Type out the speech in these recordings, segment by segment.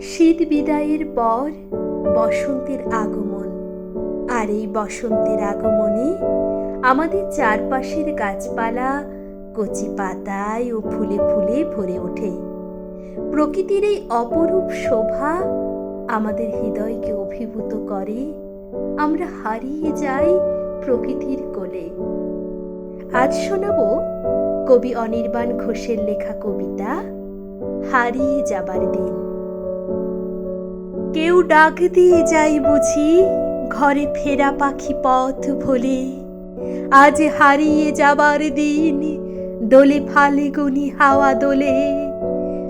শীত বিদায়ের পর বসন্তের আগমন। আর এই বসন্তের আগমনে আমাদের চারপাশের গাছপালা, কচি পাতায় ও ফুলে ফুলে ভরে ওঠে। প্রকৃতির এই অপরূপ শোভা আমাদের হৃদয়কে অভিভূত করে। আমরা হারিয়ে যাই প্রকৃতির কোলে। আজ শোনাব কবি অনির্বাণ ঘোষের লেখা কবিতা, হারিয়ে যাবার দিন। কেউ ডাক দিয়ে যাই বুঝি, ঘরে ফেরা পাখি পথ ভোলে। আজ হারিয়ে যাবার দিন, দোলে ফাল্গুনি হাওয়া দোলে।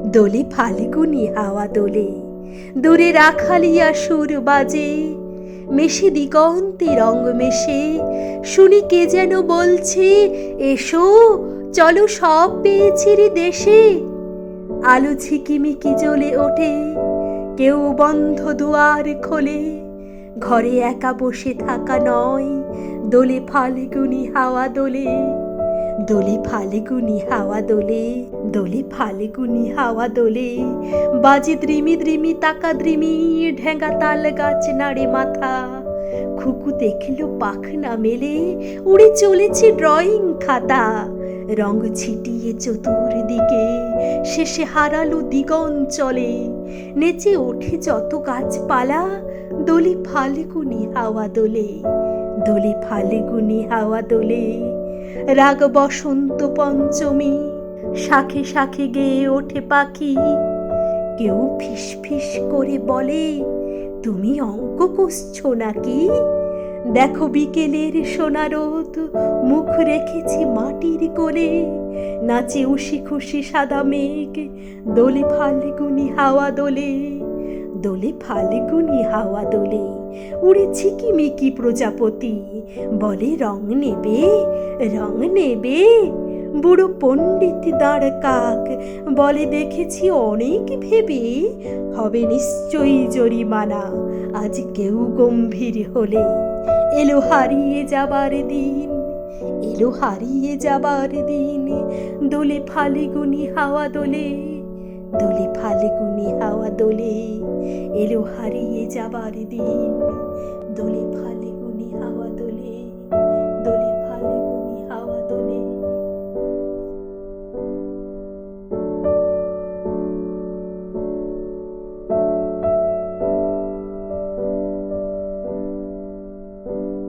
দোলে ফাল্গুনি হাওয়া দোলে, দূরে রাখালিয়া সুর বাজে। মেশে দিগন্তে রঙ মেশে, শুনি কে যেন বলছে, এসো, চলো সব পেয়েছি রে দেশে। আলো ঝিকিমিকি জ্বলে ওঠে কেউ বন্ধ দুয়ার খোলে, ঘরে একা বসে থাকা নয়, দোলে ফাল্গুনি হাওয়া দোলে দোলে ফাল্গুনি হাওয়া দোলে দোলে ফাল্গুনি হাওয়া দোলে, বাজে দ্রিমি দ্রিমি তাকা দ্রিমি, ঢেঙ্গা তাল গাছ নাড়ে মাথা, খুকু দেখল পাখনা মেলে, উড়ে চলেছে ড্রয়িং খাতা। রং ছিটিয়ে চতুর্দিকে শেষে হারালো দিগঞ্চলে। নেচে ওঠে যত গাছপালা, দোলে ফাল্গুনি হাওয়া দোলে দোলে ফাল্গুনি হাওয়া দোলে। রাগ বসন্ত পঞ্চমী, শাখে শাখে গেয়ে ওঠে পাখি। কেউ ফিস ফিস করে বলে, তুমি অঙ্ক কষছো নাকি? দেখো বিকেলের সোনা রোদ, মুখ রেখেছি মাটির কোলে। নাচে উশি খুশি সাদা মেঘ, দোলে ফাল্গুনি হাওয়া দোলে। দোলে ফাল্গুনি হাওয়া দোলে উড়ে ঝিকিমিকি প্রজাপতি? বলে রং নেবে রং নেবে। বুড়ো পণ্ডিত দাঁড় কাক, বলে দেখেছি অনেক ভেবে। হবে নিশ্চয়ই জরিমানা, আজ কেউ গম্ভীর হলে। এলো হারিয়ে যাবার দিন, এলো হারিয়ে যাবার দিন। দোলে ফাল্গুনি হাওয়া দোলে দোলে ফাল্গুনি হাওয়া দোলে, এলো হারিয়ে যাবার দিন। দোলে you.